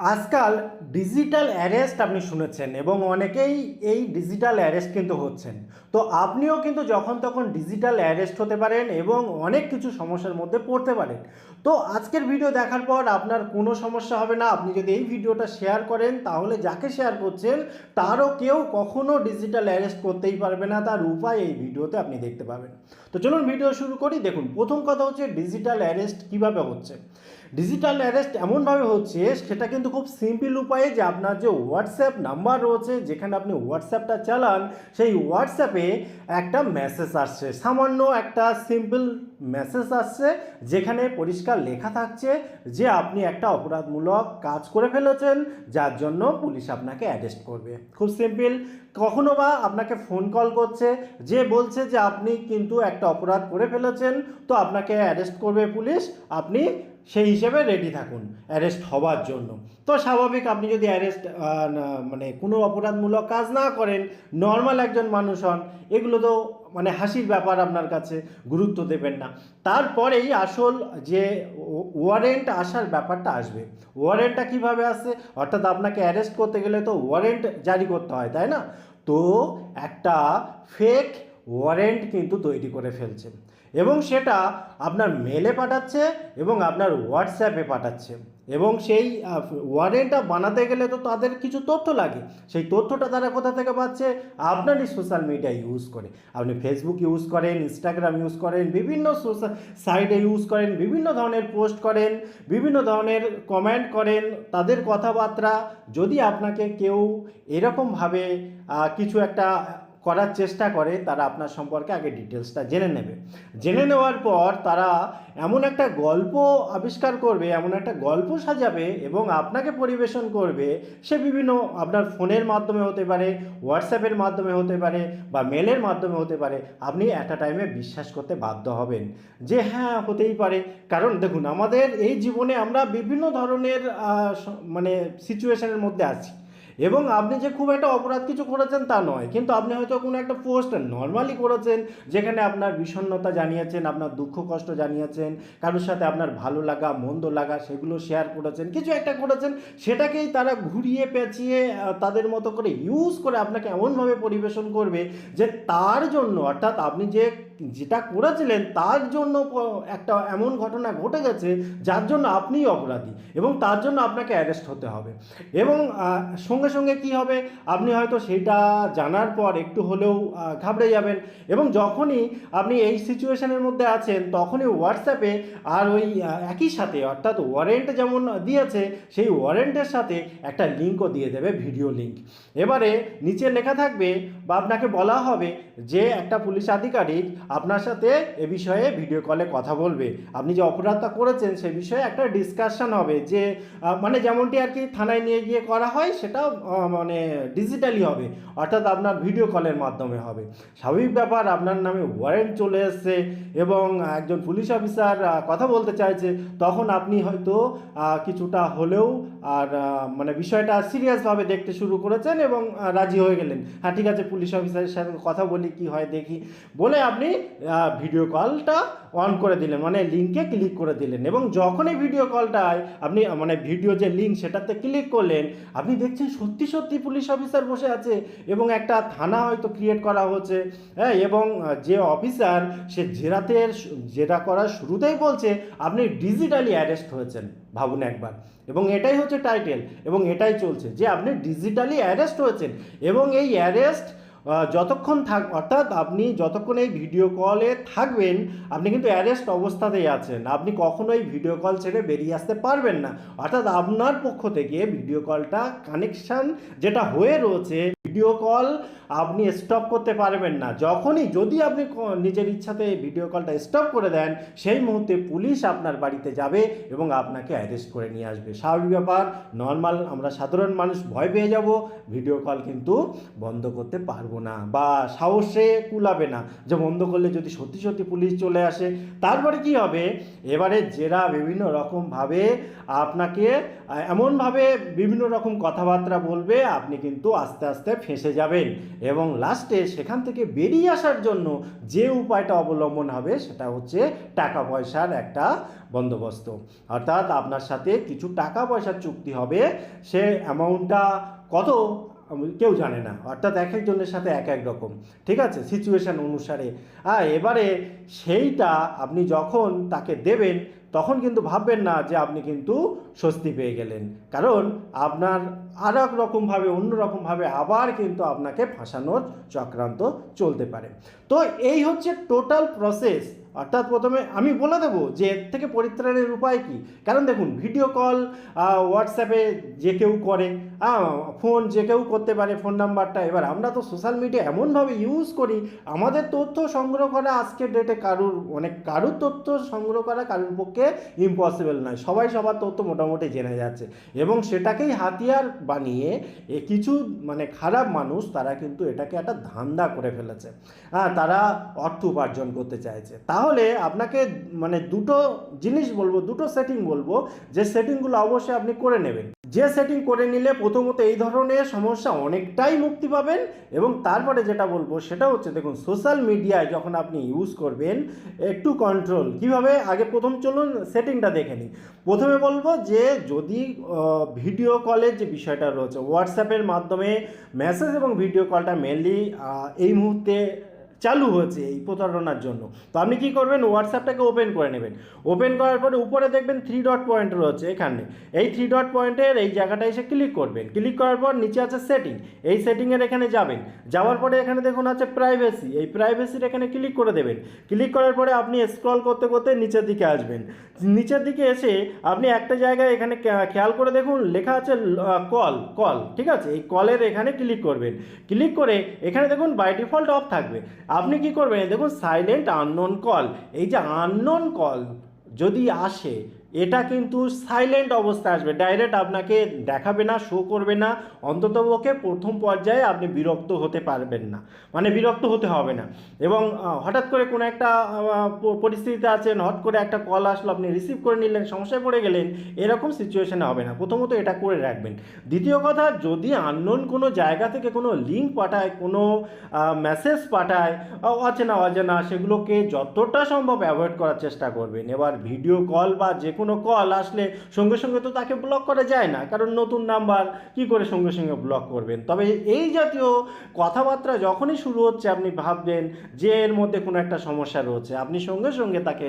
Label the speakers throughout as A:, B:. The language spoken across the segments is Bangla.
A: আজকাল ডিজিটাল অ্যারেস্ট আপনি শুনেছেন এবং অনেকেই এই ডিজিটাল অ্যারেস্ট কিন্তু হচ্ছেন। তো আপনিও কিন্তু যখন তখন ডিজিটাল অ্যারেস্ট হতে পারেন এবং অনেক কিছু সমস্যার মধ্যে পড়তে পারেন। তো আজকের ভিডিও দেখার পর আপনার কোনো সমস্যা হবে না। আপনি যদি এই ভিডিওটা শেয়ার করেন, তাহলে যাকে শেয়ার করছেন, তারও কেউ কখনও ডিজিটাল অ্যারেস্ট করতেই পারবে না। তার উপায় এই ভিডিওতে আপনি দেখতে পাবেন। তো চলুন ভিডিও শুরু করি। দেখুন, প্রথম কথা হচ্ছে ডিজিটাল অ্যারেস্ট কীভাবে হচ্ছে। ডিজিটাল অ্যারেস্ট এমনভাবে হচ্ছে, সেটা কিন্তু খুব সিম্পল উপায়ে যে আপনার যে হোয়াটসঅ্যাপ নাম্বার রয়েছে, যেখানে আপনি হোয়াটসঅ্যাপটা চালান, সেই হোয়াটসঅ্যাপে একটা মেসেজ আসছে। সামান্য একটা সিম্পল মেসেজ আসছে, যেখানে পরিষ্কার লেখা থাকছে যে আপনি একটা অপরাধমূলক কাজ করে ফেলেছেন, যার জন্য পুলিশ আপনাকে অ্যারেস্ট করবে। খুব সিম্পল কখনো বা আপনাকে ফোন কল করছে, যে বলছে যে আপনি কিন্তু একটা অপরাধ করে ফেলেছেন, তো আপনাকে অ্যারেস্ট করবে পুলিশ, আপনি সেই হিসেবে রেডি থাকুন অ্যারেস্ট হওয়ার জন্য। তো স্বাভাবিক আপনি যদি অ্যারেস্ট মানে কোনো অপরাধমূলক কাজ না করেন নর্মাল একজন মানুষ হন, এগুলো তো মানে হাসির ব্যাপার আপনার কাছে গুরুত্ব দেবেন না। তারপরেই আসল যে ওয়ারেন্ট আসার ব্যাপারটা আসবে। ওয়ারেন্টটা কীভাবে আসে? অর্থাৎ আপনাকে অ্যারেস্ট করতে গেলে তো ওয়ারেন্ট জারি করতে হয়, তাই না? তো একটা ফেক ওয়ারেন্ট কিন্তু তৈরি করে ফেলছে এবং সেটা আপনার মেলে পাঠাচ্ছে এবং আপনার হোয়াটসঅ্যাপে পাঠাচ্ছে। এবং সেই ওয়ারেন্টটা বানাতে গেলে তো তাদের কিছু তথ্য লাগে। সেই তথ্যটা তারা কোথা থেকে পাচ্ছে? আপনারই সোশ্যাল মিডিয়া ইউজ করে। আপনি ফেসবুক ইউজ করেন ইনস্টাগ্রাম ইউজ করেন, বিভিন্ন সোশ্যাল সাইটে ইউজ করেন, বিভিন্ন ধরনের পোস্ট করেন, বিভিন্ন ধরনের কমেন্ট করেন, তাদের কথাবার্তা। যদি আপনাকে কেউ এরকমভাবে কিছু একটা করার চেষ্টা করে, তারা আপনার সম্পর্কে আগে ডিটেলসটা জেনে নেবে। জেনে নেওয়ার পর তারা এমন একটা গল্প আবিষ্কার করবে, এমন একটা গল্প সাজাবে এবং আপনাকে পরিবেশন করবে। সে বিভিন্ন আপনার ফোনের মাধ্যমে হতে পারে হোয়াটসঅ্যাপের মাধ্যমে হতে পারে বা মেলের মাধ্যমে হতে পারে, আপনি একটা টাইমে বিশ্বাস করতে বাধ্য হবেন যে হ্যাঁ হতেই পারে। কারণ দেখুন, আমাদের এই জীবনে আমরা বিভিন্ন ধরনের মানে সিচুয়েশনের মধ্যে আছি। এবং আপনি যে খুব একটা অপরাধ কিছু করেছেন তা নয়, কিন্তু আপনি হয়তো কোনো একটা পোস্ট নর্মালি করেছেন যেখানে আপনার বিষণ্ণতা জানিয়েছেন, আপনার দুঃখ কষ্ট জানিয়েছেন, কারোর সাথে আপনার ভালো লাগা, মন্দ লাগা সেগুলো শেয়ার করেছেন, কিছু একটা করেছেন, সেটাকেই তারা ঘুরিয়ে পেঁচিয়ে তাদের মতো করে ইউজ করে আপনাকে এমনভাবে পরিবেশন করবে যে তার জন্য, অর্থাৎ আপনি যে যেটা করেছিলেন তার জন্য একটা এমন ঘটনা ঘটে গেছে যার জন্য আপনিই অপরাধী এবং তার জন্য আপনাকে অ্যারেস্ট হতে হবে। এবং সঙ্গে সঙ্গে কি হবে? আপনি হয়তো সেটা জানার পর একটু হলেও ঘাবড়ে যাবেন এবং যখনই আপনি এই সিচুয়েশনের মধ্যে আছেন, তখনই হোয়াটসঅ্যাপে আর ওই একই সাথে অর্থাৎ ওয়ারেন্ট যেমন দিয়েছে, সেই ওয়ারেন্টের সাথে একটা লিঙ্কও দিয়ে দেবে ভিডিও লিঙ্ক এবারে নিচে লেখা থাকবে বা আপনাকে বলা হবে যে একটা পুলিশ আধিকারিক আপনার সাথে এ বিষয়ে ভিডিও কলে কথা বলবে। আপনি যে অপরাধটা করেছেন, সে বিষয়ে একটা ডিসকাশন হবে যে মানে যেমনটি আর কি থানায় নিয়ে গিয়ে করা হয় সেটা মানে ডিজিটালি হবে, অর্থাৎ আপনার ভিডিও কলের মাধ্যমে হবে। স্বাভাবিক ব্যাপার, আপনার নামে ওয়ারেন্ট চলে এসছে এবং একজন পুলিশ অফিসার কথা বলতে চাইছে, তখন আপনি হয়তো কিছুটা হলেও, আর মানে বিষয়টা সিরিয়াসভাবে দেখতে শুরু করেছেন এবং রাজি হয়ে গেলেন। হ্যাঁ ঠিক আছে পুলিশ অফিসারের সাথে কথা বলি, কি হয় দেখি। বলে আপনি ভিডিও কলটা অন করে দিলেন মানে লিঙ্কে ক্লিক করে দিলেন এবং যখনই ভিডিও কলটায় আপনি মানে ভিডিও যে লিঙ্ক সেটাতে ক্লিক করলেন, আপনি দেখছেন সত্যি সত্যি পুলিশ অফিসার বসে আছে এবং একটা থানা হয়তো ক্রিয়েট করা হচ্ছে হ্যাঁ এবং যে অফিসার সে জেরাতে জেরা করার শুরুতেই বলছে, আপনি ডিজিটালি অ্যারেস্ট হয়েছেন, ভাবুন একবার। এবং এটাই হচ্ছে টাইটেল এবং এটাই চলছে যে আপনি ডিজিটালি অ্যারেস্ট হয়েছেন এবং এই অ্যারেস্ট যতক্ষণ থাক, অর্থাৎ আপনি যতক্ষণ এই ভিডিও কলে থাকবেন, আপনি কিন্তু অ্যারেস্ট অবস্থাতেই আছেন। আপনি কখনোই ভিডিও কল ছেড়ে বেরিয়ে আসতে পারবেন না। অর্থাৎ আপনার পক্ষ থেকে ভিডিও কলটা কানেকশান যেটা হয়ে রয়েছে ভিডিও কল আপনি স্টপ করতে পারবেন না। যখনই যদি আপনি নিজের ইচ্ছাতে ভিডিও কলটা স্টপ করে দেন, সেই মুহূর্তে পুলিশ আপনার বাড়িতে যাবে এবং আপনাকে অ্যারেস্ট করে নিয়ে আসবে। স্বাভাবিক ব্যাপার নর্মাল আমরা সাধারণ মানুষ ভয় পেয়ে যাব ভিডিও কল কিন্তু বন্ধ করতে পারব করব না বা সাহসে কুলাবে না। যে বন্ধ করলে যদি সত্যি সত্যি পুলিশ চলে আসে, তারপরে কি হবে? এবারে জেরা বিভিন্ন রকমভাবে আপনাকে এমনভাবে বিভিন্ন রকম কথাবার্তা বলবে, আপনি কিন্তু আস্তে আস্তে ফেঁসে যাবেন। এবং লাস্টে সেখান থেকে বেরিয়ে আসার জন্য যে উপায়টা অবলম্বন হবে, সেটা হচ্ছে টাকা পয়সার একটা বন্দোবস্ত। অর্থাৎ আপনার সাথে কিছু টাকা পয়সার চুক্তি হবে। সে অ্যামাউন্টটা কত? কেউ জানে না। অর্থাৎ এক একজনের সাথে এক এক রকম। ঠিক আছে? সিচুয়েশান অনুসারে। আর এবারে সেইটা আপনি যখন তাকে দেবেন, তখন কিন্তু ভাববেন না যে আপনি কিন্তু স্বস্তি পেয়ে গেলেন। কারণ আপনার আর এক রকমভাবে, অন্য রকমভাবে আবার কিন্তু আপনাকে ফাঁসানোর চক্রান্ত চলতে পারে। তো এই হচ্ছে টোটাল প্রসেস অর্থাৎ প্রথমে আমি বলে দেবো যে এর থেকে পরিত্রাণের উপায় কি। কারণ দেখুন ভিডিও কল হোয়াটসঅ্যাপে যে কেউ করে ফোন যে কেউ করতে পারে ফোন নাম্বারটা এবার আমরা তো সোশ্যাল মিডিয়া এমনভাবে ইউজ করি, আমাদের তথ্য সংগ্রহ করা আজকের ডেটে কারুর অনেক কারুর তথ্য সংগ্রহ করা কারুর পক্ষে ইম্পসিবল নয়। সবাই সবার তথ্য মোটামুটি জেনে যাচ্ছে। এবং সেটাকেই হাতিয়ার বানিয়ে এ কিছু মানে খারাপ মানুষ তারা কিন্তু এটাকে একটা ধান্দা করে ফেলেছে। হ্যাঁ তারা অর্থ উপার্জন করতে চাইছে। তাহলে আপনাকে মানে দুটো জিনিস বলব, দুটো সেটিং বলব। যে সেটিংগুলো অবশ্যই আপনি করে নেবেন। যে সেটিং করে নিলে প্রথমত এই ধরনের সমস্যা অনেকটাই মুক্তি পাবেন এবং তারপরে যেটা বলব সেটা হচ্ছে দেখুন সোশ্যাল মিডিয়ায় যখন আপনি ইউজ করবেন, একটু কন্ট্রোল কীভাবে? আগে প্রথম চলুন সেটিংটা দেখে নিই। প্রথমে বলব যে যদি ভিডিও কলের যে বিষয়টা রয়েছে হোয়াটসঅ্যাপের মাধ্যমে মেসেজ এবং ভিডিও কলটা মেনলি এই মুহূর্তে চালু হয়েছে এই প্রতারণার জন্য। তো আপনি কি করবেন? হোয়াটসঅ্যাপটাকে ওপেন করে নেবেন। ওপেন করার পরে উপরে দেখবেন থ্রি ডট পয়েন্ট রয়েছে এখানে। এই থ্রি ডট পয়েন্টের এই জায়গাটা এসে ক্লিক করবেন। ক্লিক করার পর নিচে আছে সেটিং এই সেটিংয়ের এখানে যাবেন। যাওয়ার পরে এখানে দেখুন আছে প্রাইভেসি এই প্রাইভেসির এখানে ক্লিক করে দেবেন। ক্লিক করার পরে আপনি স্ক্রল করতে করতে নিচের দিকে আসবেন। নিচের দিকে এসে আপনি একটা জায়গায় এখানে খেয়াল করে দেখুন লেখা আছে কল কল ঠিক আছে? এই কলের এখানে ক্লিক করবেন। ক্লিক করে এখানে দেখুন বাই ডিফল্ট অফ থাকবে। আপনি কি করবেন? দেখুন সাইলেন্ট আননোন কল এই যে আননোন কল যদি আসে এটা কিন্তু সাইলেন্ট অবস্থায় আসবে। ডাইরেক্ট আপনাকে দেখাবে না শো করবে না। অন্ততপক্ষে প্রথম পর্যায়ে আপনি বিরক্ত হতে পারবেন না। মানে বিরক্ত হতে হবে না। এবং হঠাৎ করে কোনো একটা পরিস্থিতিতে আছেন হট করে একটা কল আসলো, আপনি রিসিভ করে নিলেন, সমস্যায় পড়ে গেলেন, এরকম সিচুয়েশানে হবে না। প্রথমত এটা করে রাখবেন। দ্বিতীয় কথা, যদি আননোন কোনো জায়গা থেকে কোনো লিঙ্ক পাঠায়, কোনো মেসেজ পাঠায় অচেনা অজানা সেগুলোকে যতটা সম্ভব অ্যাভয়েড করার চেষ্টা করবেন। এবার ভিডিও কল বা যে কোনো কল আসলে সঙ্গে সঙ্গে তো তাকে ব্লক করা যায় না। কারণ নতুন নাম্বার কি করে সঙ্গে সঙ্গে ব্লক করবেন? তবে এই জাতীয় কথাবার্তা যখনই শুরু হচ্ছে, আপনি ভাববেন যে এর মধ্যে কোনো একটা সমস্যা রয়েছে। আপনি সঙ্গে সঙ্গে তাকে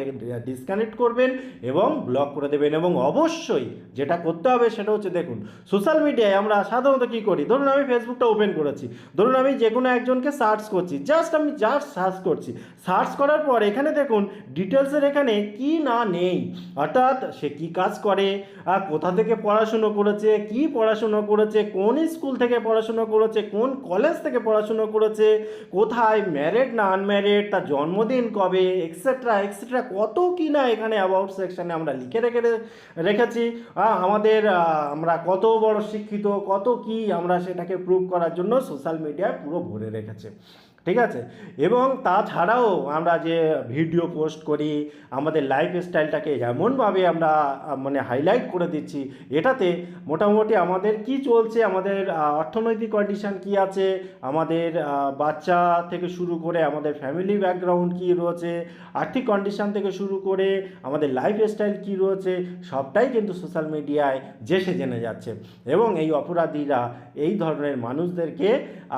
A: ডিসকানেক্ট করবেন এবং ব্লক করে দেবেন। এবং অবশ্যই যেটা করতে হবে সেটা হচ্ছে দেখুন সোশ্যাল মিডিয়ায় আমরা সাধারণত কী করি? ধরুন আমি ফেসবুকটা ওপেন করেছি। ধরুন আমি যে কোনো একজনকে সার্চ করছি। জাস্ট আমি জাস্ট সার্চ করছি। সার্চ করার পর এখানে দেখুন ডিটেলসের এখানে কি না নেই। অর্থাৎ সে কি কাজ করে? কোথা থেকে পড়াশুনো করেছে? কি পড়াশুনো করেছে? কোন স্কুল থেকে পড়াশুনো করেছে? কোন কলেজ থেকে পড়াশুনো করেছে? কোথায় ম্যারেড না আনম্যারেড তার জন্মদিন কবে? এক্সেট্রা এক্সেট্রা কত কি না এখানে অ্যাবাউট সেকশানে আমরা লিখে রেখে রেখেছি। আমাদের আমরা কত বড় শিক্ষিত, কত কি আমরা সেটাকে প্রুভ করার জন্য সোশ্যাল মিডিয়ায় পুরো ভরে রেখেছে। ঠিক আছে? এবং তাছাড়াও আমরা যে ভিডিও পোস্ট করি, আমাদের লাইফ স্টাইলটাকে এমনভাবে আমরা মানে হাইলাইট করে দিচ্ছি, এটাতে মোটামুটি আমাদের কি চলছে, আমাদের অর্থনৈতিক কন্ডিশন কি আছে, আমাদের বাচ্চা থেকে শুরু করে আমাদের ফ্যামিলি ব্যাকগ্রাউন্ড কি রয়েছে, আর্থিক কন্ডিশন থেকে শুরু করে আমাদের লাইফ স্টাইল কি রয়েছে, সবটাই কিন্তু সোশ্যাল মিডিয়ায় জেসে জেনে যাচ্ছে। এবং এই অপরাধীরা এই ধরনের মানুষদেরকে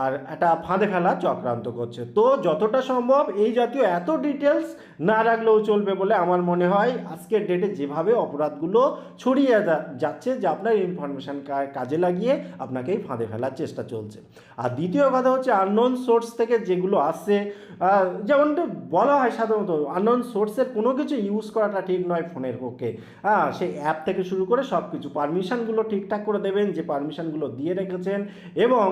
A: আর একটা ফাঁদে ফেলা চক্রান্ত করছে। তো যতটা সম্ভব এই জাতীয় এত ডিটেলস না রাখলেও চলবে বলে আমার মনে হয় আজকের ডেটে যেভাবে অপরাধগুলো ছড়িয়ে যাচ্ছে যে আপনার ইনফরমেশান কাজে লাগিয়ে আপনাকেই ফাঁদে ফেলার চেষ্টা চলছে। আর দ্বিতীয় কথা হচ্ছে আননোন সোর্স থেকে যেগুলো আসছে যেমনটা বলা হয় সাধারণত আননোন সোর্সের কোনো কিছু ইউজ করাটা ঠিক নয় ফোনের পক্ষে। হ্যাঁ সেই অ্যাপ থেকে শুরু করে সব কিছু পারমিশনগুলো ঠিকঠাক করে দেবেন, যে পারমিশনগুলো দিয়ে রেখেছেন এবং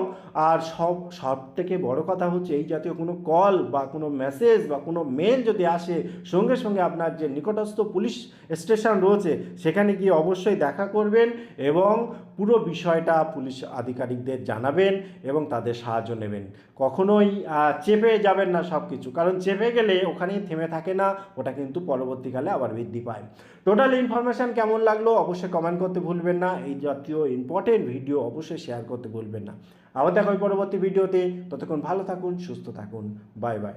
A: আর সব সব থেকে বড় কথা হচ্ছে এই জাতীয় কোনো কল বা কোনো মেসেজ বা কোনো মেল যদি আসে সঙ্গে সঙ্গে আপনার যে নিকটস্থ পুলিশ স্টেশন রয়েছে, সেখানে গিয়ে অবশ্যই দেখা করবেন এবং পুরো বিষয়টা পুলিশ আধিকারিকদের জানাবেন এবং তাদের সাহায্য নেবেন। কখনোই চেপে যাবেন না সব কিছু কারণ চেপে গেলে ওখানেই থেমে থাকে না, ওটা কিন্তু পরবর্তীকালে আবার বৃদ্ধি পায়। টোটাল ইনফরমেশান কেমন লাগল অবশ্যই কমেন্ট করতে ভুলবেন না। এই জাতীয় ইম্পর্টেন্ট ভিডিও অবশ্যই শেয়ার করতে ভুলবেন না। আবার দেখা পরবর্তী ভিডিওতে ততক্ষণ ভালো থাকুন, সুস্থ থাকুন। Bye bye